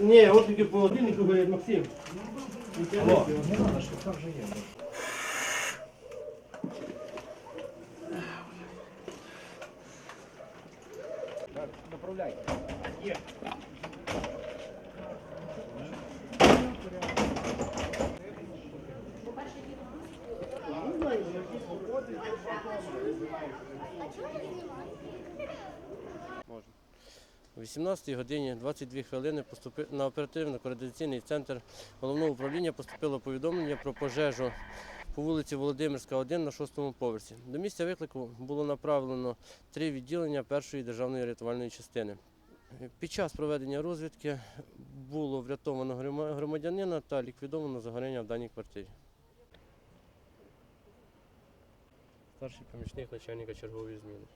Не, вот таки по холодильнику говорит Максим. Алло, не надо, что там же есть. Направляй. Є. А чому не знімаєте? О 18 годині 22 хвилини на оперативно-координаційний центр головного управління поступило повідомлення про пожежу по вулиці Володимирська, 1 на шостому поверсі. До місця виклику було направлено три відділення першої державної рятувальної частини. Під час проведення розвідки було врятовано громадянина та ліквідовано загоряння в даній квартирі. Старший помічник начальника чергової зміни.